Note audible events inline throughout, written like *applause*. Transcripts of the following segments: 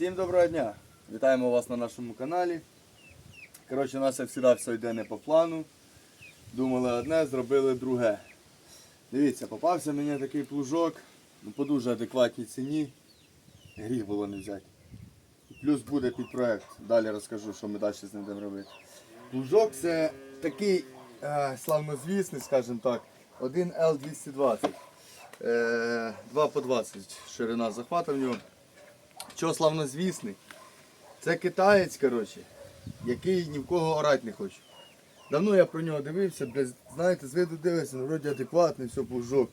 Всім доброго дня! Вітаємо вас на нашому каналі. Коротше, у нас як завжди все йде не по плану. Думали одне, зробили друге. Дивіться, попався мені такий плужок ну, по дуже адекватній ціні. Гріх було не взяти. Плюс буде під проект. Далі розкажу, що ми далі з ним будемо робити. Плужок це такий е, славнозвісний, скажімо так, 1L220. Е, 2 по 20 ширина захвата в нього. Чого славнозвісний? Це китаєць, коротше, який ні в кого орати не хоче. Давно я про нього дивився, без, знаєте, з виду дивився, ну вроді адекватний, все плужок.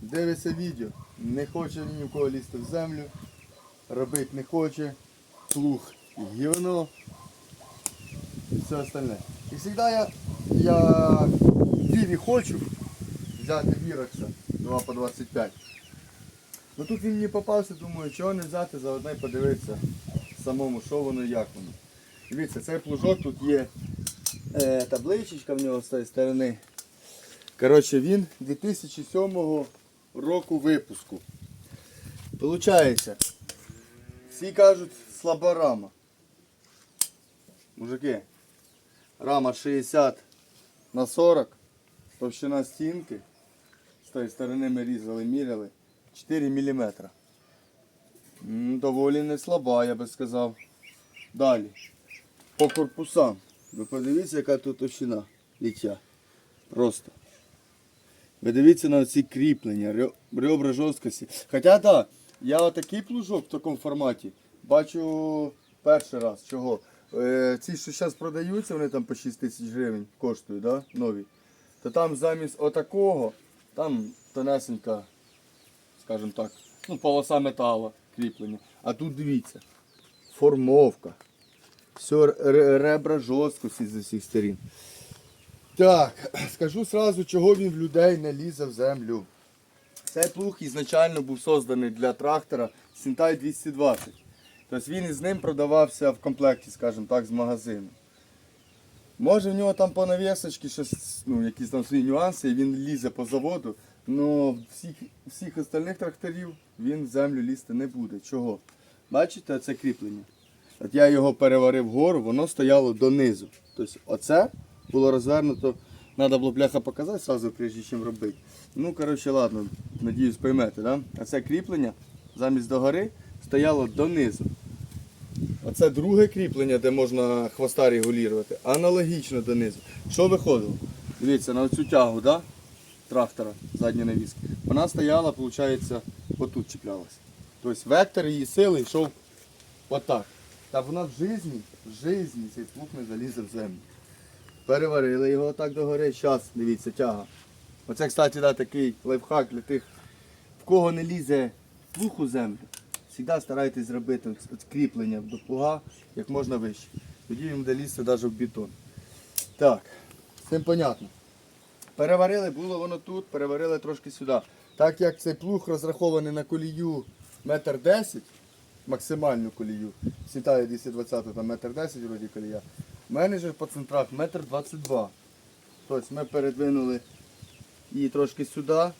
Дивиться відео, не хоче ні в кого лізти в землю, робити не хоче, плуг гівно і все остальне. І завжди я, я вірі хочу взяти вірокса 2 по 25. Ну тут він мені попався, думаю, чого не взяти заодно й подивитися самому, що воно і як воно. Дивіться, цей плужок тут є е, табличечка в нього з цієї сторони. Коротше, він 2007 року випуску. Получається, всі кажуть слаба рама. Мужики, рама 60 на 40, товщина стінки. З тої сторони ми різали, міряли. 4 мм. Доволі не слаба, я би сказав. Далі. По корпусам. Ви подивіться, яка тут товщина ліття. Просто. Ви дивіться на ці кріплення, ребра жорсткості. Хоча так, я отакий плужок в такому форматі бачу перший раз. Чого? Е, ці, що зараз продаються, вони там по 6 тисяч гривень коштують, да? нові. То там замість отакого, там тонесенька скажімо так, ну, полоса металу кріплення. А тут дивіться, формовка. Все ребра жорсткості з усіх сторін. Так, *clears throat* скажу сразу, чого він в людей не лізе в землю. Цей плуг ізначально був созданий для трактора Сінтай 220. Тобто він із ним продавався в комплекті, скажімо так, з магазину. Може в нього там по навісочці ну, якісь там свої нюанси, і він лізе по заводу, але всіх, всіх остальних тракторів він в землю лізти не буде. Чого? Бачите, це кріплення. От я його переварив вгору, воно стояло донизу. Тобто оце було розвернуто, треба було бляха показати сразу, прежде чим робити. Ну, коротше, ладно, надіюсь, поймете, да? А це кріплення замість догори стояло донизу. Оце друге кріплення, де можна хвоста регулювати, аналогічно донизу. Що виходило? Дивіться, на цю тягу да? Трактора задньої навіски. Вона стояла, виходить, отут чіплялася. Тобто вектор її сили йшов отак. Та вона в житті, в житті цей плуг не залізе в землю. Переварили його так догори. Зараз, дивіться, тяга. Оце, кстати, да, такий лайфхак для тих, в кого не лізе плуг у землю. Завжди старайтесь зробити от- от кріплення до плуга як можна вище. Тоді він буде лізти навіть в бетон. Так, з цим понятно. Переварили, було воно тут, переварили трошки сюди. Так як цей плуг розрахований на колію метр десять, максимальну колію, сітає 220, там метр десять вроді колія. У мене же по центрах метр двадцять два. Тобто ми передвинули її трошки сюди.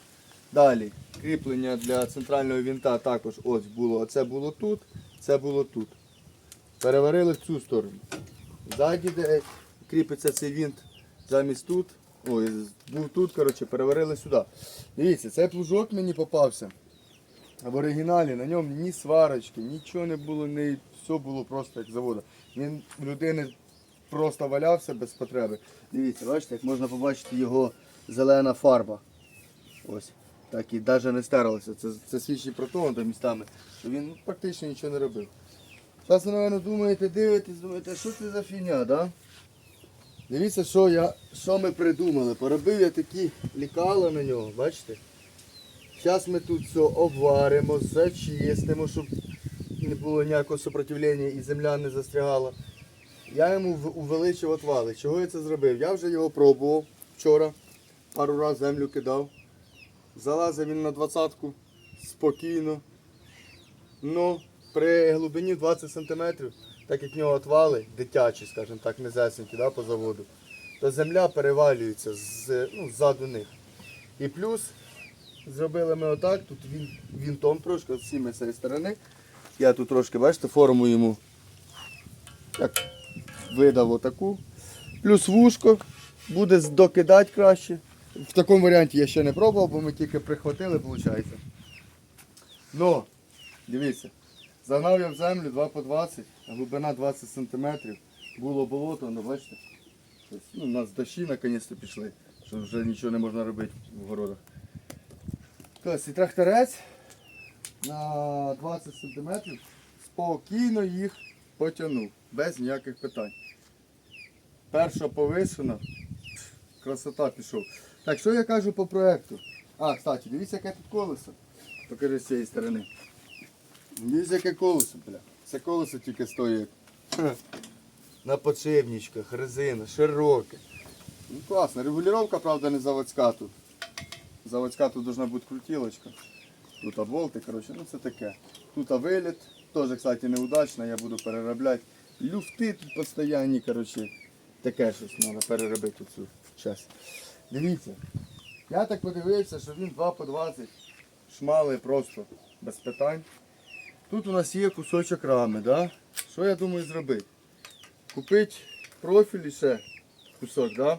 Далі кріплення для центрального вінта також ось було. Оце було тут, це було тут. Переварили в цю сторону. Ззаді, де кріпиться цей вінт, замість тут. Ой, був тут, коротше, переварили сюди. Дивіться, цей плужок мені попався. В оригіналі на ньому ні сварочки, нічого не було, ні, все було просто як з заводу. Він людини просто валявся без потреби. Дивіться, бачите, як можна побачити його зелена фарба. Ось. Так і навіть не стерлося. Це, це свідчить про те, до містами, що він практично нічого не робив. Зараз напевно, думаєте, дивитесь, думаєте, що це за фігня, да? Дивіться, що, я, що ми придумали. Поробив я такі лікала на нього, бачите? Зараз ми тут все обваримо, зачистимо, щоб не було ніякого сопротивлення і земля не застрягала. Я йому увеличив отвали. Чого я це зробив? Я вже його пробував вчора, пару разів землю кидав. Залазив він на двадцятку спокійно. Ну, при глибині 20 см, так як в нього отвали, дитячі, скажімо так, низесенькі да, по заводу, то земля перевалюється з, ну, ззаду них. І плюс зробили ми отак, тут він, вінтом трошки, от всіми з цієї сторони, Я тут трошки, бачите, форму йому як видав отаку. Плюс вушко буде докидати краще. В такому варіанті я ще не пробував, бо ми тільки прихватили, виходить. Но, дивіться, загнав я в землю 2 по 20, а глибина 20 см. Було болото, ну бачите. Ну, у нас дощі наконець-то пішли, що вже нічого не можна робити в городах. Ось і тракторець на 20 см спокійно їх потягнув, без ніяких питань. Перша повишена, красота пішов. Так, що я кажу по проекту? А, кстати, дивіться, яке тут колесо. Покажи з цієї сторони. Дивіться, яке колесо, бля. Це колесо тільки стоїть. На подшипничках, резина, широке. Ну класно. Регулювання, правда, не заводська тут. Заводська тут должна бути крутілочка. Тут болти, коротше, ну це таке. Тут виліт, теж, кстати, неудачно, я буду переробляти. Люфти тут постійні, коротше, таке щось треба переробити цю час. Дивіться, я так подивився, що він 2 по 20 шмали просто без питань. Тут у нас є кусочок рами, да? Що я думаю зробити? Купити профіль і ще кусок, да?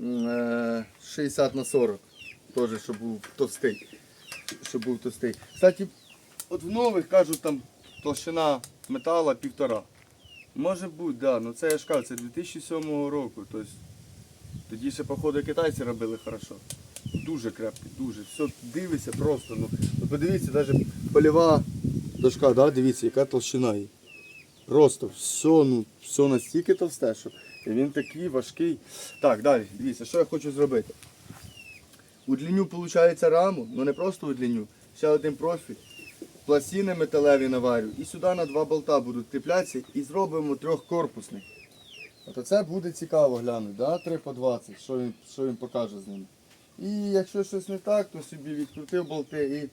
Е, 60 на 40. Теж, щоб був товстий. Щоб був товстий. Кстати, от в нових кажуть там толщина метала півтора. Може бути, да, ну це я ж кажу, це 2007 року. Тобто, тоді ще, походу, китайці робили хорошо. Дуже крепкий, дуже. Все дивиться просто. Ну подивіться, навіть польова дошка, да, дивіться, яка толщина її. Просто все, ну, все настільки товсте, що він такий важкий. Так, далі, дивіться, що я хочу зробити. Удліню, виходить, раму, ну не просто удліню, ще один профіль. Пластини металеві наварю. І сюди на два болта будуть типлятися і зробимо трьохкорпусний. От це буде цікаво глянути, да? 3 по 20, що він, що він покаже з ними. І якщо щось не так, то собі відкрутив болти і.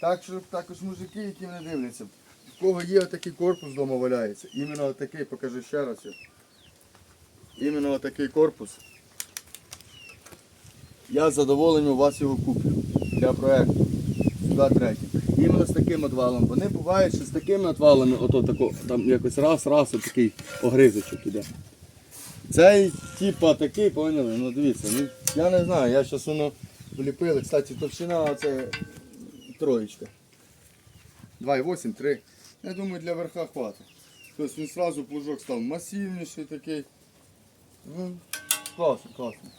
Так що також мужики, які мене дивляться, в кого є отакий корпус вдома валяється. Іменно отакий, покажу ще раз. Іменно отакий корпус. Я з у вас його куплю для проекту. Сюди третій. Іменно з таким отвалом. Вони бувають, що з такими отвалами, ото тако, там якось раз, раз, отакий огризочок іде. Цей типа такий, поняли? Ну дивіться, ну я не знаю, я зараз воно вліпили. Кстати, товщина це троєчка. 2,8, 3. Я думаю, для верха хватить. Тобто він одразу плужок став масивніший такий. Ну, класно, класно.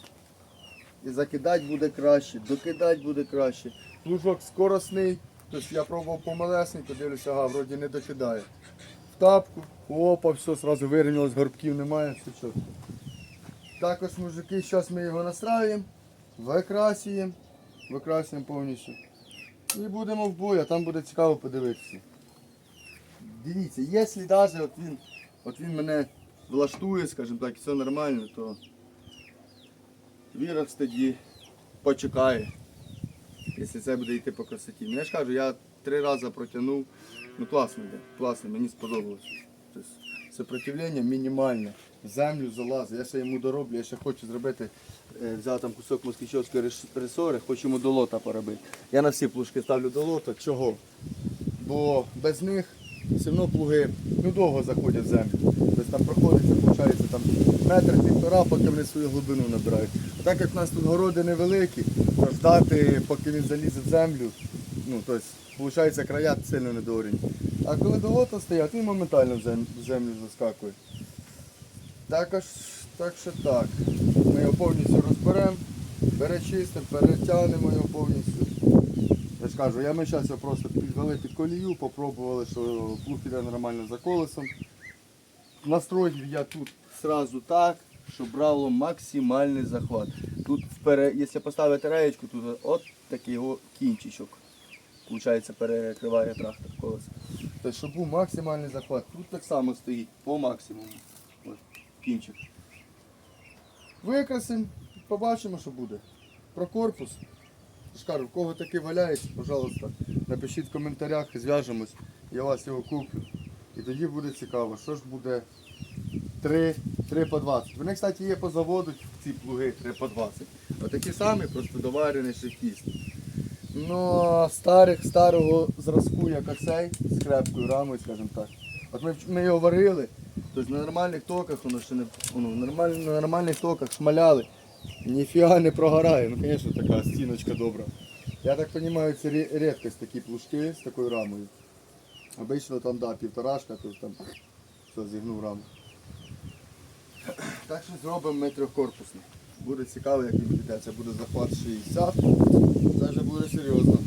І закидати буде краще, докидати буде краще. Плужок скоросний, тобто я пробував помалесенько, дивлюся, ага, вроді не докидає. В тапку, опа, все, одразу вирівнялось, горбків немає, все чітко. Також мужики, зараз ми його настраюємо, викрасуємо, викрасуємо повністю. І будемо в бой, а там буде цікаво подивитися. Дивіться, якщо навіть от він, от він мене влаштує, скажімо так, і все нормально, то Віракс тоді почекає, якщо це буде йти по красоті. Ну, Я ж кажу, я три рази протягнув. Ну класно йде, класно, мені сподобалось. Тобто, сопротивлення мінімальне. Землю залазить. Я ще йому дороблю, я ще хочу зробити, е, взяв там кусок москвичовської рес- ресори, хочу йому долота поробити. Я на всі плужки ставлю долота. Чого? Бо без них все одно плуги ну, довго заходять в землю. Тобто там проходиться, виходить, там метр півтора, поки вони свою глибину набирають. А так як в нас тут городи невеликі, то ждати, поки він залізе в землю, ну, тобто, виходить, края сильно недорінь. А коли долота стоять, він моментально в землю заскакує. Також, так що так. Ми його повністю розберемо, перечистимо, перетягнемо його повністю. Я ж кажу, я ми зараз його просто підвели під колію, попробували, що плуг піде нормально за колесом. Настроїв я тут сразу так, щоб брало максимальний захват. Тут, якщо поставити реєчку, тут от такий його кінчичок. Получається, перекриває трактор колесо. Тобто, щоб був максимальний захват. Тут так само стоїть по максимуму. Кінчик. Викрасимо, побачимо, що буде. Про корпус. Ж кого таки валяється, пожалуйста, напишіть в коментарях, зв'яжемось, я вас його куплю. І тоді буде цікаво, що ж буде 3, 3 по 20. Вони, кстати, є по заводу ці плуги 3 по 20. Отакі самі, просто доварені ще. Ну, старих, старого зразку, як оцей, з крепкою рамою, скажімо так. От ми, ми його варили, тобто на нормальних токах воно ще не воно, нормаль, на нормальних токах шмаляли. Ніфіга не прогорає. Ну, звісно, така стіночка добра. Я так розумію, це рі- рідкість такі плужки з такою рамою. Обично там, да, півторашка, то там все, зігнув раму. Так що зробимо ми трьохкорпусний. Буде цікаво, як він піде. Це буде захват 60. Це вже буде серйозно.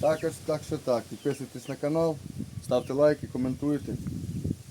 Так, так що так. Підписуйтесь на канал, ставте лайки, коментуйте.